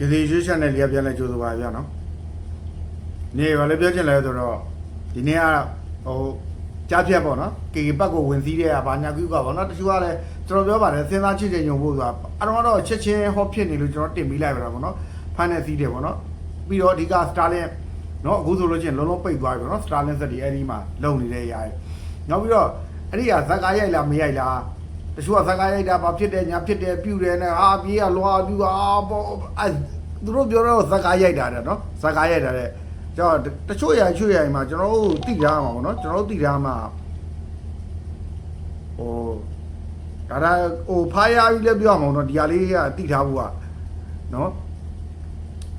ကစီရွှေချန်နယ်လေးကပြန်လဲကြိုးစားပါဗျာနော်နေပါလေပြောချင်လဲဆိုတော့ဒီနေ့ကဟိုကြားဖြတ်ပေါ့နော်ကေကေပတ်ကိုဝင်စည်းတဲ့ကဘာညာကူကပေါ့နော်တချို့ကလည်းကျွန်တော်ပြောပါတယ်စဉ်းစားချစ်ချင်ညုံဖို့ဆိုတာအတော့တော့ချက်ချင်းဟောဖြစ်နေလို့ကျွန်တော်တင်ပြီးလိုက်ပါတော့ပေါ့နော်ဖန်နဲ့စည်းတယ်ပေါ့နော်ပြီးတော့အဓိက Starlink နော်အခုဆိုလို့ချင်းလုံးလုံးပိတ်သွားပြီပေါ့နော် Starlink စက်ဒီအဲ့ဒီမှာလုံနေတဲ့ຢာရနောက်ပြီးတော့အဲ့ဒီကဇက်ကားရိုက်လားမရိုက်လားတ ချို့ကဇက်ကားရိုက်တာဘာဖြစ်တယ်ညာဖြစ်တယ်ပြုတယ်နဲ့အာပြေးကလွာပြူအာပေါ့အဲသူတို့ပြောတော့ဇက်ကားရိုက်တာတဲ့နော်ဇက်ကားရိုက်တာတဲ့ကျွန်တော်တချို့ရိုက်ချွေရိုက်မှာကျွန်တော်တို့တိထားမှာပေါ့နော်ကျွန်တော်တို့တိထားမှာဟိုဒါဒါဟိုဖားရပြီးလည်းပြောမှာပေါ့နော်ဒီဟာလေးကတိထားဖို့ကနော်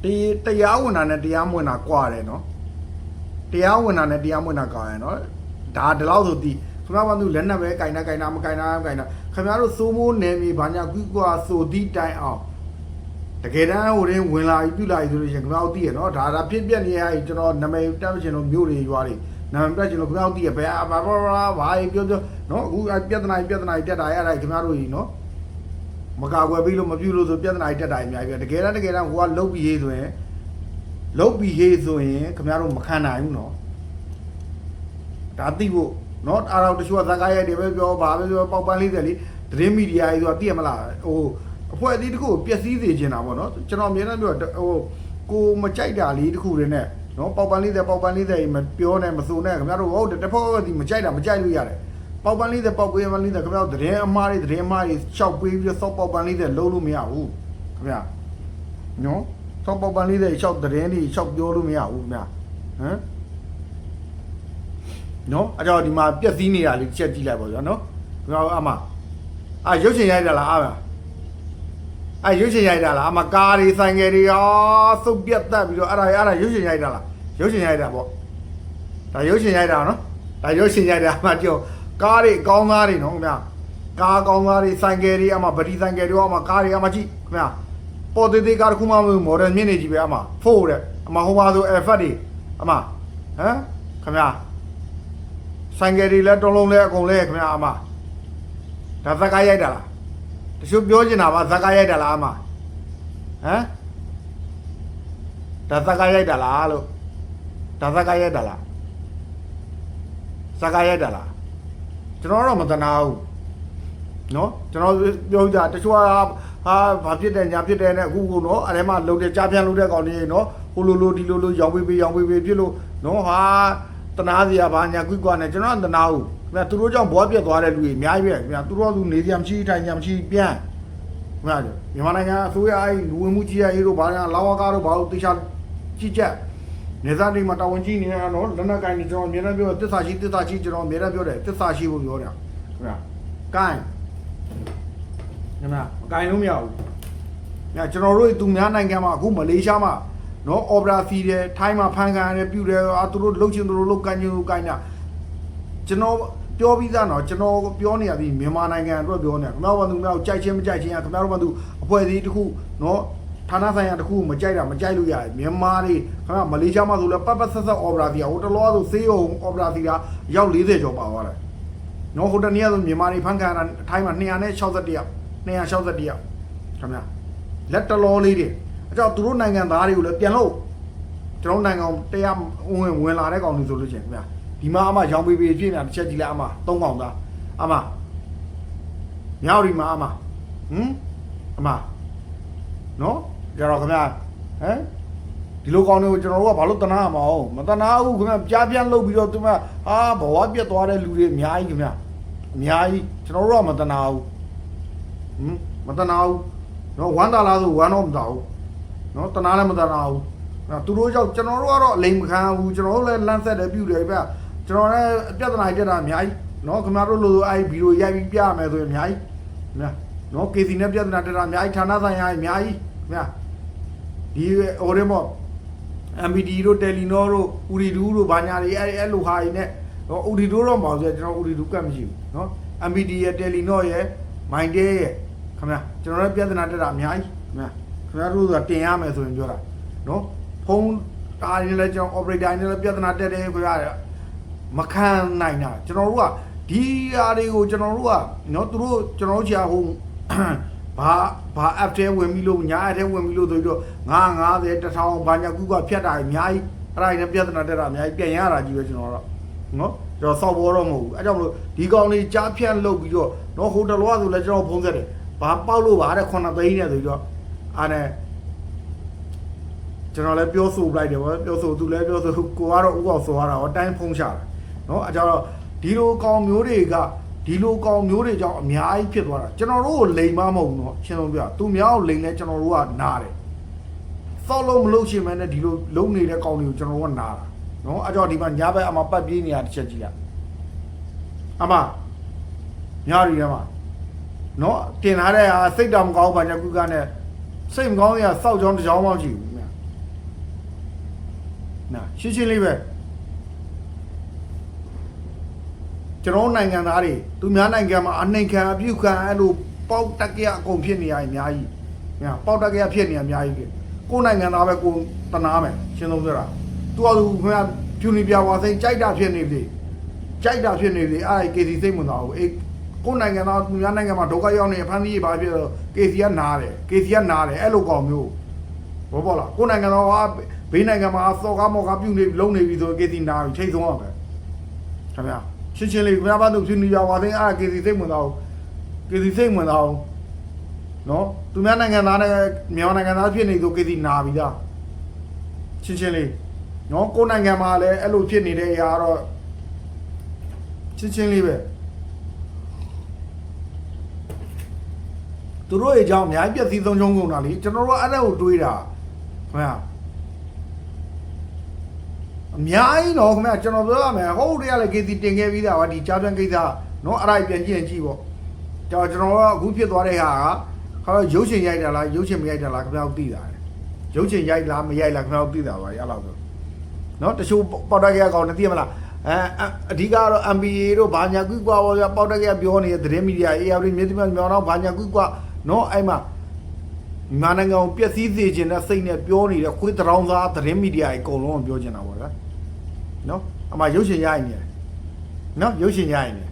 ဒီတရားဝင်တာနဲ့တရားမဝင်တာကွာတယ်နော်တရားဝင်တာနဲ့တရားမဝင်တာကွာတယ်နော်ဒါဒီလောက်ဆိုတိ ခင်ဗျားဘာလို့လက်နက်ပဲကင်တာကင်တာမကင်တာမကင်တာခင်ဗျားတို့စိုးမိုးနေပြီဘာညာကွီကွာဆိုသည့်တိုင်အောင်တကယ်တမ်းဟိုရင်းဝင်လာပြီးပြုလာပြီးဆိုလို့ရှိရင်ခင်ဗျားတို့သိရနော်ဒါဒါဖြစ်ပြက်နေရကျွန်တော်နာမည်တက်မချင်လို့မြို့တွေရွာတွေနာမည်တက်ချင်လို့ခင်ဗျားတို့သိရဘယ်ဘာဘာဘာဘာပြောပြောနော်အခုပြဿနာပြဿနာတက်တာရတာခင်ဗျားတို့ကြီးနော်မကာကွယ်ပြီးလို့မပြုလို့ဆိုပြဿနာတက်တာအများကြီးပဲတကယ်တမ်းတကယ်တမ်းဟိုကလုတ်ပြီးရေးဆိုရင်လုတ်ပြီးရေးဆိုရင်ခင်ဗျားတို့မခံနိုင်ဘူးနော်ဒါသိဖို့ နော်အားတော့တချို့ကဇာကားရိုက်တွေပဲပြောဘာပဲပြောပေါက်ပန်းလေးတွေလေသတင်းမီဒီယာကြီးဆိုတာသိရမလားဟိုအဖွဲ့အစည်းတစ်ခုကိုပျက်စီးစေချင်တာပေါ့နော်ကျွန်တော်အမြဲတမ်းပြောဟိုကိုမကြိုက်တာလေးတစ်ခုတွေနဲ့နော်ပေါက်ပန်းလေးတွေပေါက်ပန်းလေးတွေမပြောနဲ့မစိုးနဲ့ခင်ဗျားတို့ဟုတ်တယ်တစ်ဖက်ကဒီမကြိုက်တာမကြိုက်လို့ရတယ်ပေါက်ပန်းလေးတွေပေါက်ပေးပန်းလေးတွေခင်ဗျားတို့သတင်းအမှားတွေသတင်းအမှားတွေရှောက်ပေးပြီးတော့စောက်ပေါက်ပန်းလေးတွေလုံးလို့မရဘူးခင်ဗျာနော်စောက်ပေါက်ပန်းလေးတွေရှောက်သတင်းတွေရှောက်ပြောလို့မရဘူးခင်ဗျာဟမ် နော်အဲ့တော့ဒီမှာပြက်စီးနေတာလေးချက်ကြည့်လိုက်ပါဗျာနော်ကျွန်တော်အမအာရုပ်ရှင်ရိုက်တာလားအမအာရုပ်ရှင်ရိုက်တာလားအမကားတွေဆိုင်ငယ်တွေရောစုပ်ပြတ်တက်ပြီးတော့အဲ့ဒါအဲ့ဒါရုပ်ရှင်ရိုက်တာလားရုပ်ရှင်ရိုက်တာပေါ့ဒါရုပ်ရှင်ရိုက်တာနော်ဒါရုပ်ရှင်ရိုက်တာအမကြောကားတွေအကောင်းသားတွေနော်ခင်ဗျာကားအကောင်းသားတွေဆိုင်ငယ်တွေအမဗတိဆိုင်ငယ်တွေရောအမကားတွေအမကြည့်ခင်ဗျာပေါ်သေးသေးကားတစ်ခုမှမဟုတ်မော်ဒယ်မြင့်နေကြီးပဲအမဖို့တဲ့အမဟိုမှာဆို effect တွေအမဟမ်ခင်ဗျာ ဆိုင်ကယ်တွေလည်းတုံးလုံးလည်းအကုန်လည်းခင်ဗျာအမဒါဇက်ကားရိုက်တာလားတချို့ပြောချင်တာပါဇက်ကားရိုက်တာလားအမဟမ်ဒါဇက်ကားရိုက်တာလားလို့ဒါဇက်ကားရိုက်တာလားဇက်ကားရိုက်တာလားကျွန်တော်တော့မတနာဘူးနော်ကျွန်တော်ပြောကြတချို့ကဟာဘာဖြစ်တယ်ညာဖြစ်တယ်နဲ့အခုကနော်အဲ့ထဲမှာလုံတဲ့ကြားပြန်လုံတဲ့ကောင်တွေနော်ဟိုလိုလိုဒီလိုလိုရောင်းပေးပေးရောင်းပေးပေးဖြစ်လို့နော်ဟာတ နာစရာဘာညာကွိကွာနဲ့ကျွန်တော်ကတနာဘူးခင်ဗျာသူတို့ကြောင့်ဘောပြက်သွားတဲ့လူတွေအများကြီးပဲခင်ဗျာသူတို့ကသူနေစရာမရှိထိုင်စရာမရှိပြန်ခင်ဗျာမြန်မာနိုင်ငံအစိုးရအဲ့လူဝင်မှုကြီးရရေးတို့ဘာညာလာဝကားတို့ဘာလို့တေချာကြည့်ချက်နေသားတွေမှာတာဝန်ကြီးနေရတော့လက်နက်ကိုင်နေကျွန်တော်အများနဲ့ပြောတစ္ဆာရှိတစ္ဆာရှိကျွန်တော်အများနဲ့ပြောတယ်တစ္ဆာရှိဖို့ပြောတယ်ခင်ဗျာကိုင်းခင်ဗျာမကိုင်းလို့မရဘူးညကျွန်တော်တို့သူများနိုင်ငံမှာအခုမလေးရှားမှာ နော်အော်ပရာစီတယ်ထိုင်းမှာဖန်ခံရတယ်ပြုတယ်အာသူတို့လှုပ်ချင်သူတို့လှုပ်ကန်ချင်သူကိုင်းတာကျွန်တော်ပြောပြီးသားတော့ကျွန်တော်ပြောနေရသည်မြန်မာနိုင်ငံအတွက်ပြောနေတာခင်ဗျားတို့ကသူများကိုကြိုက်ချင်းမကြိုက်ချင်းခင်ဗျားတို့ကသူအဖွဲ့အစည်းတစ်ခုနော်ဌာနဆိုင်ရာတစ်ခုမကြိုက်တာမကြိုက်လို့ရတယ်မြန်မာတွေခင်ဗျားမလေးရှားမှာဆိုလဲပတ်ပတ်ဆက်ဆက်အော်ပရာစီဟိုတလောဆိုဆေးရုံအော်ပရာစီကရောက်40ကျော်ပါသွားတယ်နော်ဟိုတနေ့ကဆိုမြန်မာတွေဖန်ခံတာထိုင်းမှာ261ယောက်261ယောက်ခင်ဗျာလက်တလောလေးတွေ အကြောင်းသူတို့နိုင်ငံသားတွေကိုလည်းပြန်လို့ကျွန်တော်နိုင်ငံတရားဝင်ဝင်လာတဲ့ကောင်တွေဆိုလို့ရှိရင်ခင်ဗျာဒီမှာအမရောင်ပေပေဖြစ်နေတာတစ်ချက်ကြည့်လိုက်အမသုံးကောင်သားအမမြောက်ဒီမှာအမဟမ်အမနော်ကြတော့ခင်ဗျာဟမ်ဒီလိုကောင်းတွေကိုကျွန်တော်တို့ကဘာလို့တနာရမအောင်မတနာဘူးခင်ဗျာကြားပြန်လုပ်ပြီးတော့သူကဟာဘဝပြတ်သွားတဲ့လူတွေအများကြီးခင်ဗျာအများကြီးကျွန်တော်တို့ကမတနာဘူးဟမ်မတနာဘူးနော်ဝမ်းသာလားဆိုဝမ်းတော့မသာဘူး နော်တနာလည်းမတနာဘူးအဲ့သူတို့ကြောင့်ကျွန်တော်တို့ကတော့အလိမ်မခံဘူးကျွန်တော်တို့လည်းလန့်ဆက်တယ်ပြုတယ်ဗျကျွန်တော်လည်းပြဿနာတက်တာအများကြီးနော်ခင်ဗျားတို့လိုလိုအဲ့ဗီဒီယိုရိုက်ပြီးပြရမယ်ဆိုရင်အများကြီးခင်ဗျာနော် KC နဲ့ပြဿနာတက်တာအများကြီးဌာနဆိုင်ရာအများကြီးခင်ဗျာဒီဟိုရဲမော့ MBD တို့ Telenor တို့ Uridu တို့ဘာညာတွေအဲ့အဲ့လိုဟာတွေနဲ့နော် Uridu တော့မဟုတ်ဆိုကျွန်တော် Uridu ကတ်မရှိဘူးနော် MBD ရဲ့ Telenor ရဲ့ Mindel ရဲ့ခင်ဗျာကျွန်တော်လည်းပြဿနာတက်တာအများကြီးခင်ဗျာ ခင်ဗျားတို့ဆိုတာတင်ရမယ်ဆိုရင်ပြောတာနော်ဖုန်းတားနေလဲကျွန်တော် operator နေလဲပြဿနာတက်တယ်ခင်ဗျာမခံနိုင်တာကျွန်တော်တို့ကဒီဟာတွေကိုကျွန်တော်တို့ကနော်သူတို့ကျွန်တော်တို့ချာဟိုဘာဘာ app ထဲဝင်ပြီးလို့ညာ app ထဲဝင်ပြီးလို့ဆိုပြီးတော့950 1000ဘာညာကူကဖြတ်တာအများကြီးအဲ့ဒါကြီးနဲ့ပြဿနာတက်တာအများကြီးပြန်ရတာကြီးပဲကျွန်တော်တော့နော်ကျွန်တော်စောက်ဘောတော့မဟုတ်ဘူးအဲ့ကြောင့်မလို့ဒီကောင်လေးကြားဖြတ်လုပ်ပြီးတော့နော်ဟိုတလောကဆိုလဲကျွန်တော်ဖုံးဆက်တယ်ဘာပေါက်လို့ပါတဲ့9သိန်းနဲ့ဆိုပြီးတော့ အားနဲ့ကျွန်တော်လည်းပြောဆိုလိုက်တယ်ဗောပြောဆိုသူလည်းပြောဆိုကိုကတော့ဥအောင်ဆိုရတာဟောတိုင်းဖုံးချတာနော်အဲ့ကြောင့်တော့ဒီလိုကောင်မျိုးတွေကဒီလိုကောင်မျိုးတွေကြောင့်အများကြီးဖြစ်သွားတာကျွန်တော်တို့ကိုလိန်မမဟုတ်ဘူးเนาะရှင်းလုံးပြသူများကိုလိန်လဲကျွန်တော်တို့ကနားတယ်စောက်လုံးမလုပ်ချင်မဲနဲ့ဒီလိုလုံနေတဲ့ကောင်တွေကိုကျွန်တော်တို့ကနားတာနော်အဲ့ကြောင့်ဒီမှာညာဘက်အမပတ်ပြေးနေရတစ်ချက်ကြည့်လိုက်အမညာရီထဲမှာနော်တင်ထားတဲ့ဟာစိတ်တော်မကောင်းပါညာကုကနဲ့ စိတ်မကောင်းရစောက်ကြောင်းတစ်ကြောင်းမှကြည့်ဘူးမြတ်နာရှင်းရှင်းလေးပဲကျွန်တော်နိုင်ငံသားတွေသူများနိုင်ငံမှာအနှိမ်ခံအပြုခံအဲ့လိုပေါက်တက်ကြအကုန်ဖြစ်နေရအများကြီးညာပေါက်တက်ကြဖြစ်နေရအများကြီးပဲကိုယ်နိုင်ငံသားပဲကိုယ်တနာမယ်ရှင်းလုံးပြောတာသူကသူခင်ဗျာဖြူနေပြဝါစိန်ကြိုက်တာဖြစ်နေပြီကြိုက်တာဖြစ်နေပြီအဲ့ဒီ KC စိတ်ဝင်စားဘူးအေး ကိုယ်နိုင်ငံသားသူများနိုင်ငံမှာဒုက္ခရောက်နေဖမ်းဆီးရပါဖြစ်တော့ KC ကနားတယ် KC ကနားတယ်အဲ့လိုကောင်မျိုးဘောပေါ့လားကိုယ်နိုင်ငံတော်ကဘေးနိုင်ငံမှာစော်ကားမော်ကားပြုတ်နေလုံးနေပြီဆို KC နားပြီချိန်ဆုံးရမယ်ခင်ဗျာရှင်းရှင်းလေးခင်ဗျားဘာလို့ဖြူနေပြဝါစိန်အဲ့ KC စိတ်ဝင်စားဘူး KC စိတ်ဝင်စားဘူးနော်သူများနိုင်ငံသားနဲ့မြန်မာနိုင်ငံသားဖြစ်နေသူ KC နာပြီလားရှင်းရှင်းလေးနော်ကိုယ်နိုင်ငံမှာလည်းအဲ့လိုဖြစ်နေတဲ့အရာတော့ရှင်းရှင်းလေးပဲ သူတို့ရဲ့အကြောင်းအများကြီးပြည့်စည်ဆုံးချုံကုန်တာလေကျွန်တော်တို့အဲ့ဒါကိုတွေးတာခင်ဗျာအများကြီးတော့ခင်ဗျာကျွန်တော်ပြောရမယ်ဟုတ်တယ်ကလည်း KC တင်ခဲ့ပြီးသားပါဒီကြားပြန်ကိစ္စနော်အဲ့ဒါပြန်ကြည့်ရင်ကြည့်ပေါ့ကျွန်တော်ကျွန်တော်ကအခုဖြစ်သွားတဲ့ဟာကခါတော့ရုပ်ရှင်ရိုက်တာလားရုပ်ရှင်မရိုက်တာလားခင်ဗျားသိတာလေရုပ်ရှင်ရိုက်လားမရိုက်လားခင်ဗျားသိတာပါအဲ့လောက်ဆိုနော်တချို့ပေါက်တက်ကြကောင်နဲ့သိရမလားအဲအဓိကတော့ MBA တို့ဘာညာကွီကွာပေါ့ဗျာပေါက်တက်ကြပြောနေတဲ့သတင်းမီဒီယာ AR မြေတိမမြောင်တော့ဘာညာကွီကွာ နော်အဲ့မှာမြန်မာနိုင်ငံကိုပျက်စီးစေခြင်းနဲ့စိတ်နဲ့ပြောနေတဲ့ခွေးတောင်သားသတင်းမီဒီယာအကုန်လုံးကိုပြောချင်တာပေါ့ဗျာနော်အမှရုပ်ရှင်ရိုက်နေတယ်နော်ရုပ်ရှင်ရိုက်နေတယ်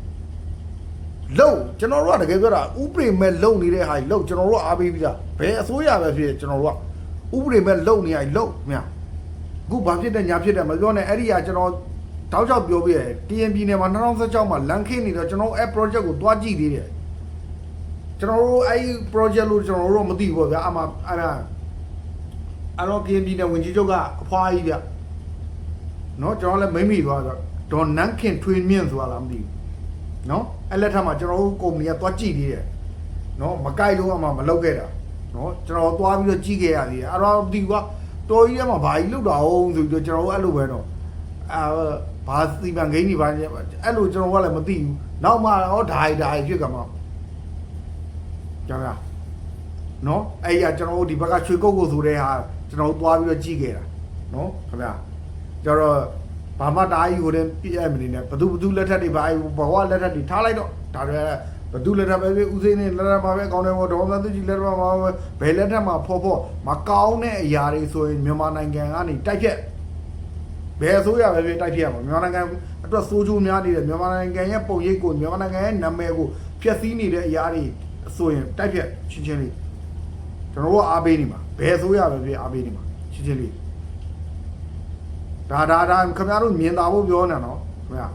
လုံကျွန်တော်တို့ကတကယ်ပြောတာဥပဒေမဲ့လုံနေတဲ့ဟာကြီးလုံကျွန်တော်တို့ကအားပေးပြီးသားဘယ်အစိုးရပဲဖြစ်ကျွန်တော်တို့ကဥပဒေမဲ့လုံနေရလုံမြတ်အခုဘာဖြစ်တဲ့ညာဖြစ်တယ်မပြောနဲ့အဲ့ဒီကကျွန်တော်တောက်ချောက်ပြောပြရတယ် TNP နယ်မှာ2016မှာလန်ခင်းနေတော့ကျွန်တော်အဲ့ project ကိုတွားကြည့်သေးတယ် ကျွန်တော်တို့အဲ့ project လို့ကျွန်တော်တို့မသိဘူးပေါ့ဗျာအမှအဲ့ဒါအဲ့တော့ TNP နယ်ဝင်ကြီးချုပ်ကအဖွားကြီးဗျနော်ကျွန်တော်လည်းမိမ့်မိသွားတော့ဒေါ်နန်းခင်ထွေမြင့်ဆိုတာလားမသိဘူးနော်အဲ့လက်ထက်မှာကျွန်တော်တို့ကုမ္ပဏီကတွားကြည့်သေးတယ်နော်မကြိုက်လို့အမှမလုပ်ခဲ့တာနော်ကျွန်တော်တွားပြီးတော့ကြည့်ခဲ့ရသေးတယ်အဲ့တော့ဒီကတော်ကြီးထဲမှာဘာကြီးလောက်တာအောင်ဆိုပြီးတော့ကျွန်တော်တို့အဲ့လိုပဲတော့အာဘာစီမံကိန်းတွေဘာလဲအဲ့လိုကျွန်တော်ကလည်းမသိဘူးနောက်မှတော့ဓာရီဓာရီဖြစ်ကမှာ ကြောင်ရနော်အဲ့ရကျွန်တော်တို့ဒီဘက်ကရွှေကုတ်ကိုဆိုတဲ့ဟာကျွန်တော်တို့သွားပြီးတော့ကြည့်ခဲ့တာနော်ခင်ဗျာကျတော့ဘာမှတားကြီးကိုလည်းပြည့်မနေနဲ့ဘသူဘသူလက်ထက်တွေဘာဘဝလက်ထက်တွေထားလိုက်တော့ဒါတွေဘသူလက်ထက်ပဲပဲဦးစိနေလက်ထက်မှာပဲကောင်းတယ်ဘောဒေါ်မသူကြီးလက်ထက်မှာပဲဘယ်လက်ထက်မှာဖော်ဖော်မကောင်းတဲ့အရာတွေဆိုရင်မြန်မာနိုင်ငံကနေတိုက်ဖြတ်ဘယ်အစိုးရပဲပဲတိုက်ဖြတ်ရမှာမြန်မာနိုင်ငံအတွက်စိုးကျိုးများနေတယ်မြန်မာနိုင်ငံရဲ့ပုံရိပ်ကိုမြန်မာနိုင်ငံရဲ့နာမည်ကိုဖျက်ဆီးနေတဲ့အရာတွေ ဆိုရင်တိုက်ဖြတ်ချင်းချင်းလေးကျွန်တော်တို့အားပေးနေမှာဘယ်အစိုးရပဲပဲအားပေးနေမှာချင်းချင်းလေးဒါဒါဒါခင်ဗျားတို့မြင်တာဖို့ပြောနေတော့ခင်ဗျာ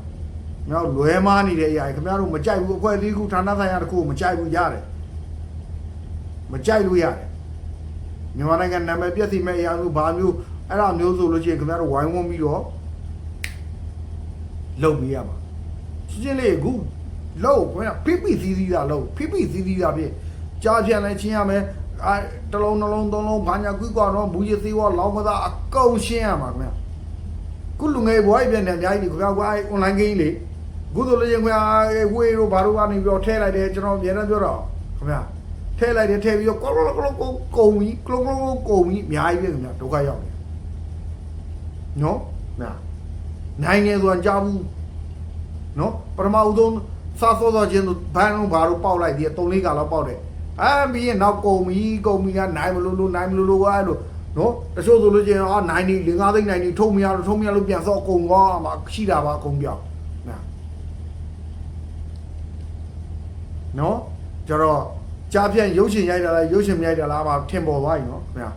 မြောက်လွဲမားနေတဲ့အရာကြီးခင်ဗျားတို့မကြိုက်ဘူးအခွဲလေးခုဌာနဆိုင်ရာတစ်ခုကိုမကြိုက်ဘူးရတယ်မကြိုက်လို့ရတယ်မြန်မာနိုင်ငံနာမည်ပြည့်စုံမဲ့အရာမျိုးဘာမျိုးအဲ့ဒါမျိုးဆိုလို့ရှိရင်ခင်ဗျားတို့ဝိုင်းဝန်းပြီးတော့လုပ်ပေးရမှာရှင်းရှင်းလေးအခု လုပ်ခင်ဗျာဖိဖိစီးစီးတာလုပ်ဖိဖိစီးစီးတာဖြစ်ကြားပြန်လဲချင်းရမယ်အဲတစ်လုံးနှလုံးသုံးလုံးဘာညာကွီးကွာတော့ဘူးရသေးဝလောင်းမသားအကုန်ရှင်းရမှာခင်ဗျာခုလူငယ်ဘွားကြီးပြန်နေအများကြီးခင်ဗျာကွာ online game လေးကုသိုလ်လေးခွာဝေးတို့ဘာတို့ကနေပြီးတော့ထဲလိုက်တယ်ကျွန်တော်ပြန်တော့ပြောတော့ခင်ဗျာထဲလိုက်တယ်ထဲပြီးတော့ကောလောကောလောကုံပြီးကလုံးကလုံးကုံပြီးအများကြီးပဲခင်ဗျာဒုက္ခရောက်တယ်နော်နာနိုင်နေဆိုတာကြားဘူးနော်ပထမဦးဆုံး စားစောစောချင်းဘန်းလုံးဘာတို့ပေါက်လိုက်ဒီ3လေးကလောက်ပေါက်တယ်အာပြီးရင်နောက်ကုံပြီးကုံပြီးကနိုင်မလို့လို့နိုင်မလို့လို့ကအဲ့လိုနော်တချို့ဆိုလို့ချင်းအာနိုင်နေ5သိန်းနိုင်နေထုံမရလို့ထုံမရလို့ပြန်စောအကုန်ကောမှာရှိတာပါအကုန်ပြောင်းနာနော်ကျတော့ကြားဖြန့်ရုပ်ရှင်ရိုက်တာလားရုပ်ရှင်မရိုက်တာလားမှထင်ပေါ်သွားပြီနော်ခင်ဗျာ